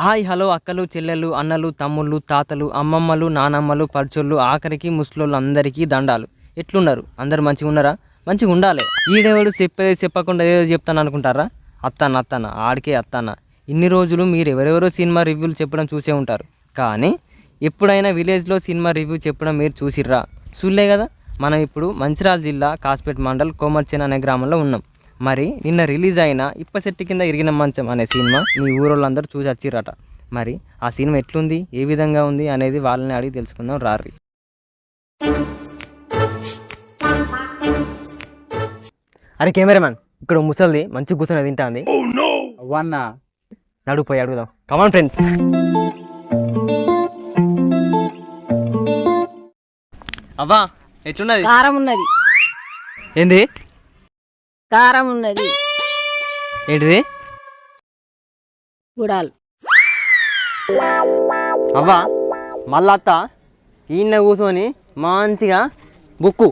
Hi hello అక్కలు చెల్లెలు అన్నలు తమ్ముళ్ళు తాతలు అమ్మమ్మలు నానమ్మలు పడుచోళ్ళు ఆఖరికి ముసలోళ్ళు అందరికీ దండాలు. ఎట్లున్నారు? అందరు మంచిగా ఉన్నారా? మంచిగా ఉండాలి. ఈడెవడు చెప్పేది చెప్పకుండా ఏదో చెప్తాను అనుకుంటారా? అత్తాన అత్తాన ఆడికే అత్తాన. ఇన్ని రోజులు మీరు ఎవరెవరో సినిమా రివ్యూలు చెప్పడం చూసే ఉంటారు. కానీ ఎప్పుడైనా విలేజ్లో సినిమా రివ్యూ చెప్పడం మీరు చూసిర్రా? చూడలే కదా? మనం ఇప్పుడు మంచిర్యాల జిల్లా కాస్పేట్ మండల్ కోమర్చెన్ అనే గ్రామంలో ఉన్నాం. మరి నిన్న రిలీజ్ అయిన ఇప్ప చెట్టు కింద ఇరిగిన మంచం అనే సినిమా మీ ఊరోళ్ళందరూ చూసి వచ్చిర్రట. మరి ఆ సినిమా ఎట్లుంది? ఏ విధంగా ఉంది? అనేది వాళ్ళని అడిగి తెలుసుకుందాం. రారి అరే కెమెరామ్యాన్ ఇక్కడ ముసలిది మంచి కూర్చొని తింటాంది. అవ్వన్నా నడుగు పోయి అడుగుదాం. కమాన్ ఫ్రెండ్స్ అవ్వా ఎట్లున్నది? కారం ఉన్నది. ఏంది? కారం ఉన్నది. ఏంటిది? గుడాలు. అవ్వా మళ్ళా అత్త ఈయన కూర్చొని మంచిగా బుక్కు.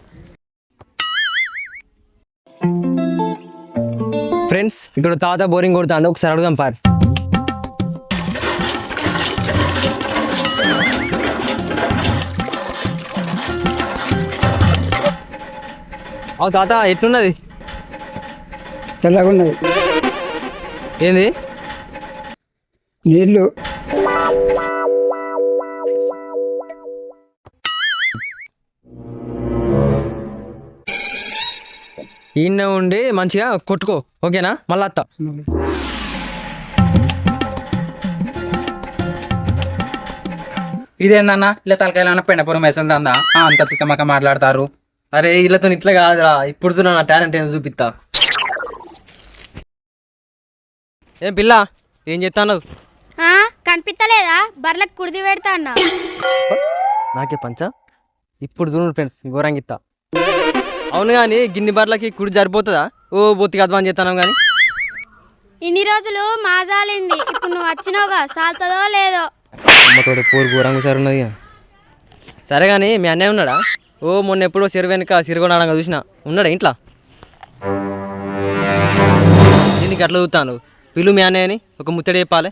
ఫ్రెండ్స్ ఇక్కడ తాత బోరింగ్ కొడతాను ఒకసారి అడుగుదాం పార్. అవు తాత ఎట్లున్నది? తెల్లగా ఉన్నది ఏంది? నీళ్ళు. ఈయన ఉండి మంచిగా కొట్టుకో ఓకేనా? మళ్ళా అత్త. ఇదేందన్నా? ఇలా తలకాయలన్న పెండపురం వేసింది అందా? అంత తిక్కమక్క మాట్లాడతారు. అరే వీళ్ళతో ఇట్లా కాదురా. ఇప్పుడు నా టాలెంట్ ఏందో చూపిస్తా ఏం పిల్ల ఏం చెప్తాను ఆ, కనిపిస్తలేదా బర్లకు కుడిది పెడతా అన్న నాకే పంచ? ఇప్పుడు చూడు ఫ్రెండ్స్ ఘోరంగిత్తా అవును కానీ గిన్ని బర్లకి కుడి సరిపోతుందా? ఓ బొత్తిగా అధ్వాన్ చేస్తాను కానీ ఇన్ని రోజులు మాజాలింది. ఇప్పుడు నువ్వు వచ్చినావుగా సాల్తదో లేదో? అమ్మతోటి పోరు ఘోరంగా సార్ ఉన్నది సరే కానీ మీ అన్నయ్య ఉన్నాడా? ఓ మొన్న ఎప్పుడో చెరువు వెనుక సిరుగొనడంగా చూసిన. ఉన్నాడా ఇంట్లో? దీనికి అట్లా చూస్తాను పిలు మీ అన్నయ్యని ఒక ముచ్చడి చెప్పాలి.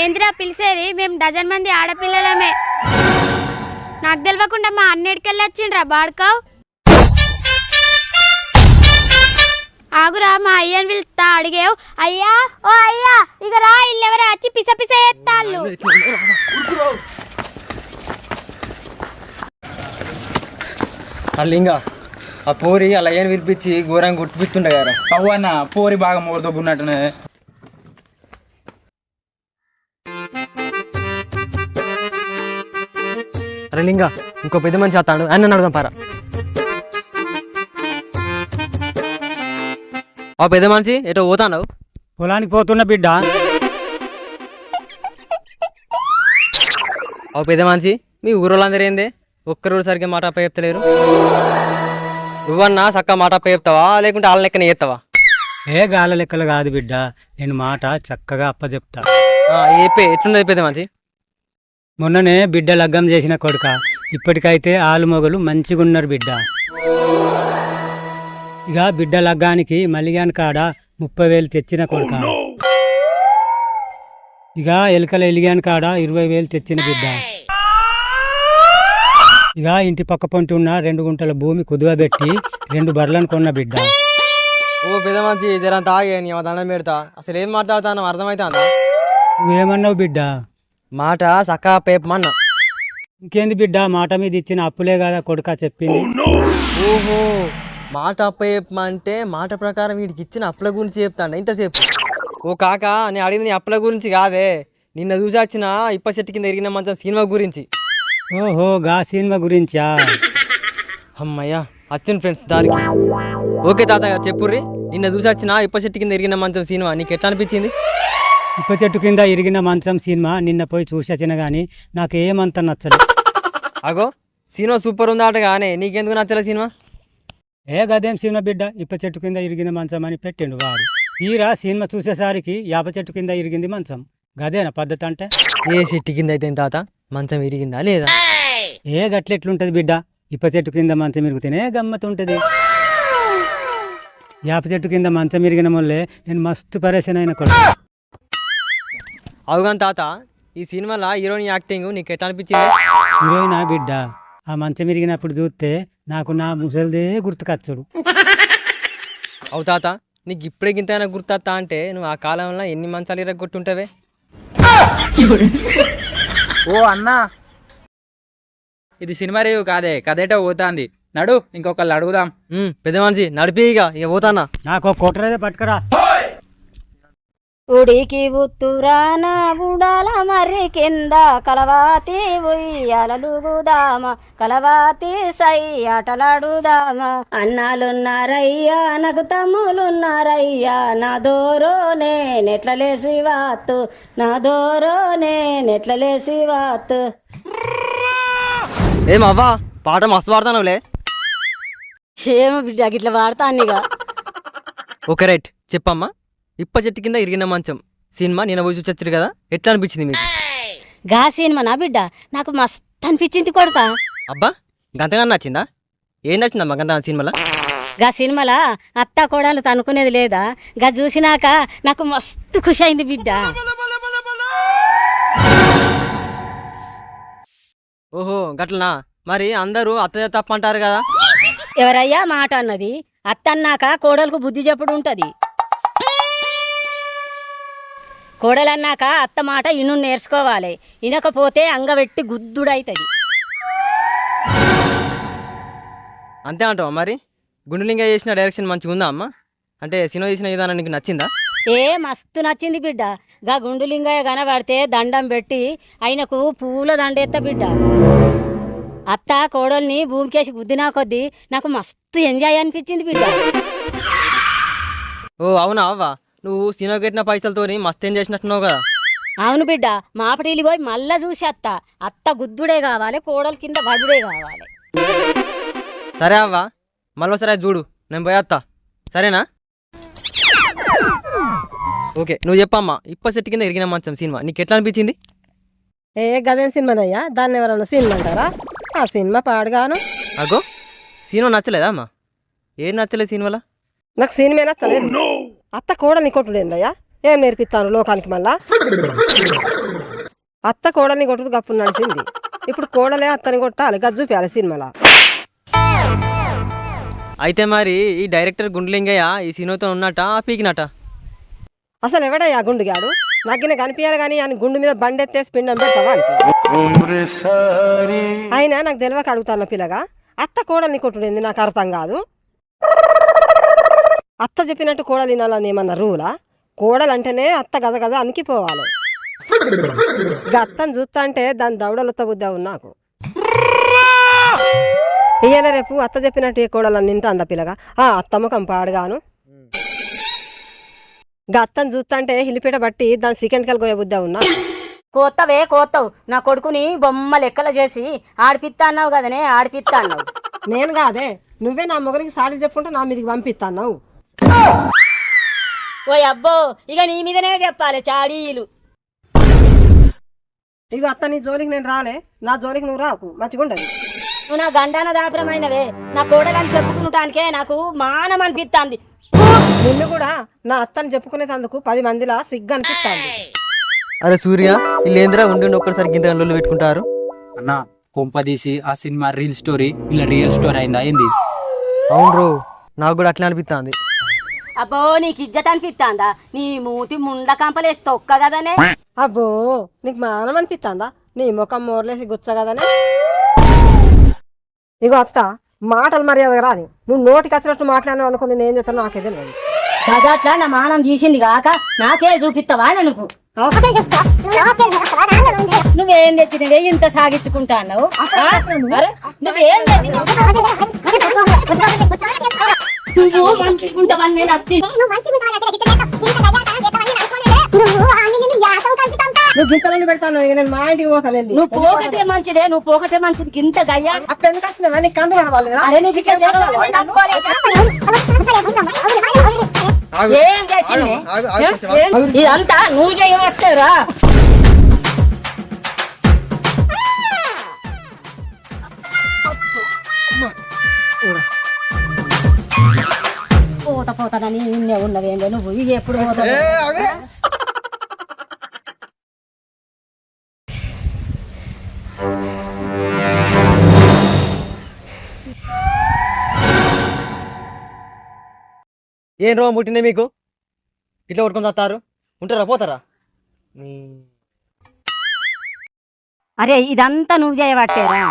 ఏందిరా పిలిచేది? మేము డజన్ మంది ఆడపిల్లలమే. నాకు తెలియకుండా మా అన్నిటికెళ్ళి వచ్చిండ్రా బాడుకావ్. ఆగురా మా అయ్యని పిలుస్తా అడిగేవు. అయ్యా ఓ అయ్యా ఇక రా ఇల్లెవరో వచ్చి పిస పిస ఎత్తాళ్ళు అల్లింగా ఆ పోరి అలా ఏం పిలిపించి ఘోరంగా గుర్తుపిస్తుండే కదా. అవ్వన్న పోరి బాగా మోరదొబ్బున్నట్టునే అరే లింగా ఇంకో పెద్ద మనిషి వస్తాడు. ఆయన అడుగుదాం పారా. ఆ పెద్ద మనిషి ఎటో పోతాను పొలానికి పోతున్న బిడ్డ. ఆ పెద్ద మనిషి మీ ఊరోళ్ళందరూ ఏందే? ఒక్కరోజు సరిగ్గా మాట అప్ప చెప్తలేరు నువ్వన్నా చక్క మాట అప్ప చెప్తావా లేకుంటే వాళ్ళ లెక్కనే చేస్తావా? ఏ గాల లెక్కలు కాదు బిడ్డ. నేను మాట చక్కగా అప్పచెప్తా చెప్పే ఎట్లున్నది పెద్ద మనిషి? మొన్ననే బిడ్డ లగ్గం చేసిన కొడుక. ఇప్పటికైతే ఆలు మొగలు మంచిగున్నారు బిడ్డ. ఇక బిడ్డ లగ్గానికి మలిగాన్ కాడ ముప్పై వేలు తెచ్చిన కొడుక. ఇక ఎలుకల ఎలిగాన్ కాడ ఇరవై వేలు తెచ్చిన బిడ్డ. ఇక ఇంటి పక్క పొంటి ఉన్న రెండు గుంటల భూమి కుదువబెట్టి రెండు బర్లను కొన్న బిడ్డ. ఓ పెద్ద మనిషి జరంత ఆగే నీ దండం పెడతా. అసలు ఏం మాట్లాడతాను అర్థమవుతానా నువ్వేమన్నావు బిడ్డ? మాట చక్క పేపమన్నా ఇంకేంది బిడ్డ? మాట మీద ఇచ్చిన అప్పులే కదా కొడుక చెప్పింది. ఓహో మాట అప్ప చెప్పమంటే మాట ప్రకారం వీడికి ఇచ్చిన అప్పుల గురించి చెప్తాను ఇంతసేపు. ఓ కాక నేను అడిగింది నీ అప్పుల గురించి కాదే. నిన్న చూసి వచ్చిన ఇప్ప చెట్టు కింద ఎరిగిన మంచం సినిమా గురించి. ఓహో గా సినిమా గురించా? అమ్మయ్యా వచ్చిన ఫ్రెండ్స్ దానికి ఓకే తాతగారు చెప్పుర్రి. నిన్న చూసి వచ్చిన ఇప్ప చెట్టు కింద ఎరిగిన మంచం సినిమా నీకు ఎట్లా అనిపించింది? ఇప్ప చెట్టు కింద ఇరిగిన మంచం సినిమా నిన్న పోయి చూసొచ్చిన కానీ నాకు ఏమంత నచ్చలేదు. అగో సినిమా సూపర్ ఉందాట కానీ నీకెందుకు నచ్చలే సినిమా? ఏ గదేం సినిమా బిడ్డ ఇప్ప చెట్టు కింద ఇరిగిన మంచం అని పెట్టిండు వాడు. తీరా సినిమా చూసేసరికి యాప చెట్టు కింద ఇరిగింది మంచం. గదేనా పద్ధతి అంటే? ఏ చెట్టు కింద అయితే తాత? మంచం ఇరిగిందా లేదా? ఏ గట్లెట్లుంటది బిడ్డ? ఇప్ప చెట్టు కింద మంచం ఇరిగితేనే గమ్మత్ ఉంటుంది యాప చెట్టు కింద మంచం ఇరిగిన మొల్లే నేను మస్తు పరేషన్ అయిన కొడుకు. అవుగాని తాత ఈ సినిమాలో హీరోయిన్ యాక్టింగ్ నీకు ఎట్లా అనిపించింది? హీరోయిన్ ఆ బిడ్డ ఆ మంచం విరిగినప్పుడు చూస్తే నాకు నా ముసలిదే గుర్తుకొచ్చుడు. అవు తాత నీకు ఇప్పుడే గింతైనా గుర్తొస్తా అంటే నువ్వు ఆ కాలంలో ఎన్ని మంచాలు ఇరగొట్టుంటావే? ఓ అన్నా. ఇది సినిమా రేవు కాదే కదేటో పోతాంది. నడు ఇంకొకళ్ళు అడుగుదాం. పెద్ద మనిషి నడిపి ఇక ఇక పోతానా? నాకు కొట్టరేదే పట్టుకురా. ఉడికి ఉత్తురాన ఉడాల మర్రి కింద కలవాతి ఉయ్యాలలుగుదామ కలవాతి సై ఆటలాడుదామ. అన్నాలున్నారయ్యా నాకు తమ్ములున్నారయ్యా నా దోరో నేనెట్ల లేసి వాత్తు నా దోరో నేనెట్ల లేసి వాత్తు ఏం అవ్వా పాట మస్తు పాడుతున్నావులే ఏమో బిడ్డ గిట్ల వాడతానిగా ఓకే రైట్ చెప్పమ్మా. ఇప్ప చెట్టు కింద ఇరిగిన మంచం. సినిమా నేను పోయి చూసొచ్చారు కదా? ఎట్లా అనిపించింది మీకు? గా సినిమా నా బిడ్డ. నాకు మస్త్ అనిపించింది కొడతా. అబ్బా గంతగా నచ్చిందా? ఏం నచ్చిందమ్మా గంత సినిమాలో? గా సినిమాలా? అత్త కోడలు తనుకునేది లేదా? గా చూసినాక నాకు మస్తు ఖుషి అయింది బిడ్డ. ఓహో గట్లనా? మరి అందరూ అత్తదే తప్ప అంటారు కదా? ఎవరయ్యా మాట అన్నది? అత్త అన్నాక కోడలకు బుద్ధి చెప్పుడు ఉంటది. కోడలన్నాక అత్త మాట ఇను నేర్చుకోవాలి. ఇనకపోతే అంగబెట్టి గుద్దుడైతది. అంతే అంటావా మరి? గుండులింగ చేసిన డైరెక్షన్ మంచిగా ఉందా అమ్మా? అంటే సినిమా చేసిన విధానం నీకు నచ్చిందా? ఏ మస్తు నచ్చింది బిడ్డ. గా గుండులింగయ్య కనబడితే దండం పెట్టి ఆయనకు పూల దండెత్త బిడ్డ. అత్త కోడల్ని భూమికేసి గుద్దినా కొద్దీ నాకు మస్తు ఎంజాయ్ అనిపించింది బిడ్డ. ఓ అవునా అవ్వా? నువ్వు సినిమా కట్టిన పైసలతోని మస్తు ఏం చేసినట్టున్నావు కదా. అవును బిడ్డ మాపటిల్లి పోయి మళ్ళా చూసి అత్త. అత్త గుద్దుడే కావాలి కోడలు కింద బడుడే కావాలి. సరే అవ్వా అది చూడు నేను పోయేస్తా సరేనా? ఓకే నువ్వు చెప్పమ్మా ఇప్ప చెట్టు కింద ఇరిగిన మంచం సినిమా నీకు ఎట్లా అనిపించింది? ఏ గదేం సినిమానయ్యా దాన్ని ఎవరన్నా సినిమా అంటారా? ఆ సినిమా పాడుగాను. అగో సినిమా నచ్చలేదా అమ్మా? ఏం నచ్చలేదు సినిమాలో? నాకు సినిమా నచ్చలేదు. అత్త కోడని కొట్టుడు ఏందయ్యా? ఏం నేర్పిస్తాను లోకానికి మళ్ళా? అత్త కోడని కొట్టుడు గప్పుడు నడిచింది. ఇప్పుడు కోడలే అత్తని కొట్టాలి గజ్జు చూపించాలి సినిమాలా. అయితే మరి ఈ డైరెక్టర్ గుండ్లింగయ్య ఈ సినిమాతో ఉన్నట పీకినట అసలు ఎవడయ్యా గుండుగాడు? నగ్గిన కనిపించాలి కానీ అని గుండు మీద బండెత్తేసి పిండం అని అయినా నాకు తెలియక అడుగుతాను పిల్లగా అత్త కోడల్ని కొట్టుడు ఏంది నాకు అర్థం కాదు. అత్త చెప్పినట్టు కోడలు వినాలని ఏమన్నా రూలా? కోడలు అంటేనే అత్త గద గద అనికిపోవాలి. గత్తని చూస్తా అంటే దాని దవడలతో బుద్ధావు నాకు. ఇయ్యాల రేపు అత్త చెప్పినట్టు ఏ కోడలని నింటా పిల్లగా? ఆ అత్త ముఖం పాడుగాను. గత్తని చూస్తా అంటే హిలిపీట బట్టి దాని చికెన్ కలిగోయే బుద్ధా ఉన్నా కోత్తవే కోత్తవు. నా కొడుకుని బొమ్మ లెక్కలు చేసి ఆడిపిత్తా అన్నావు కదనే ఆడిపిత్తా అన్నావు. నేను కాదే నువ్వే నా మొగలికి సాడీ చెప్పుకుంటే నా మీదకి పంపిస్తాన్నావు ఓ అబ్బో ఇక నీ మీదనే చెప్పాలి చాడీలు. ఇక అత్త నీ జోలికి నేను రాలే నా జోలికి నువ్వు రాకు మంచిగుండదు. నువ్వు నా గండాన దాపరమైనవే నా కోడలని చెప్పుకుంటానికే నాకు మానం అనిపిస్తాంది నిన్ను కూడా నా అత్తని చెప్పుకునేటందుకు పది మందిలా సిగ్గు అనిపిస్తాంది అరే సూర్య వీళ్ళేంద్రా ఉండి ఒక్కసారి గింత లొల్లు పెట్టుకుంటారు? అన్నా కొంపదీసి ఆ సినిమా రీల్ స్టోరీ ఇలా రియల్ స్టోరీ అయిందా ఏంది? అవును నాకు కూడా అట్లా అనిపిస్తుంది అబ్బో నీకు ఇజ్జత్ అనిపిస్తాందా నీ మూతి ముండ కంపలేసి తొక్క కదనే? అబ్బో నీకు మానం అనిపిస్తాందా నీ ముఖం మోర్లేసి గుచ్చ కదనే? ఇగో అత్త మాటలు మర్యాద రాని. నువ్వు నోటికి వచ్చినట్టు మాట్లాడినావు అనుకుని నేను చెప్తాను నాకే తెలియదు. అట్లా నా మానం తీసింది కాక నాకే చూపిస్తావా నువ్వు నువ్వేం తెచ్చినవే ఇంత సాగించుకుంటా అన్నావు నువ్వేం తెచ్చినావు? నువ్వు మంచుకుంటావని నేను అస్తి నువ్వు గింతలను పెడతాను నేను మా ఇంటికి పోతాను నువ్వు పోకటే మంచిదే నువ్వు పోకటే మంచిది గింత గయ్యా అప్పుడు ఎందుకు వచ్చినావా నీకు కందు కనవాలి అరే నీకు ఏం చేసింది ఇదంతా నువ్వు చేయవచ్చారా పోతానని నిన్నే ఉన్నవేం నువ్వు? ఎప్పుడు పోతావు? ఏం రోగం పుట్టింది మీకు? ఇట్లా కొట్టుకొని తారు ఉంటారా పోతారా? అరే ఇదంతా నువ్వు చేయబట్టేరా?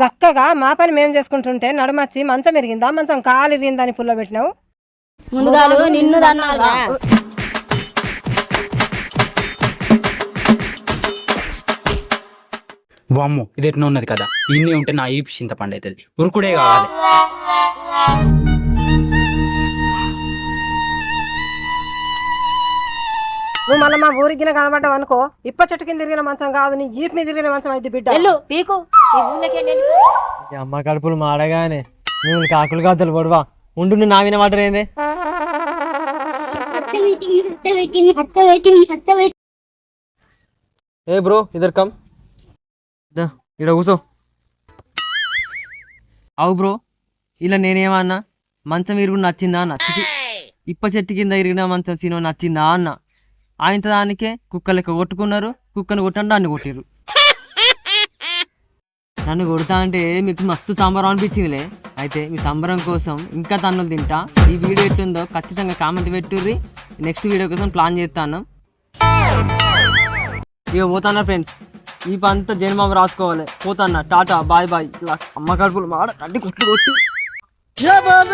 చక్కగా మా పని మేము చేసుకుంటుంటే నడుమచ్చి మంచం ఎరిగిందా మంచం కాలు ఎరిగిందా అని పుల్ల పెట్టినావు ముందుగాలు నిన్ను దన్నారా వామ్మో ఇది ఎట్లా ఉన్నది కదా. ఇన్ని ఉంటే నా ఈపు చింతపండు అవుతుంది ఉరుకుడే కావాలి. నువ్వు మళ్ళీ మా ఊరిగిన కనబడ్డావు అనుకో ఇప్ప చెట్టు కింద తిరిగిన మంచం కాదు నీ జీప్ మీద తిరిగిన మంచం అయితే బిడ్డ. వెళ్ళు పీకు. ఈ ఊళ్ళోకి వెళ్ళి వెళ్ళు. ఈ అమ్మ కడుపులు మాడగానే మేము కాకులు కాతలు పడవా? ఉండు నువ్వు నా విన వాటర్ ఏంది ఏ బ్రో ఇదర్ కమ్. ఇడ కూసో. అవు బ్రో ఇలా నేనేమన్నా మంచం ఇరుగు నచ్చిందా నచ్చి ఇప్ప చెట్టు కింద ఇరిగిన మంచం సినిమా నచ్చిందా అన్న? ఆయన దానికే కుక్క లెక్క కొట్టుకున్నారు కుక్కను కొట్టండి దాన్ని కొట్టిర్రు. నన్ను కొడతా అంటే మీకు మస్తు సంబరం అనిపించిందిలే. అయితే మీ సంబరం కోసం ఇంకా తన్నులు తింటా. ఈ వీడియో ఎట్లుందో ఖచ్చితంగా కామెంట్ పెట్టుర్రి. నెక్స్ట్ వీడియో కోసం ప్లాన్ చేస్తాను. ఇక పోతానా ఫ్రెండ్స్ ఈ పంత జన్మం రాసుకోవాలి. పోతాన్నా టాటా బాయ్ బాయ్. అమ్మ కడుపులు మాడ తల్లి కొట్టు కొట్టి. Shabbat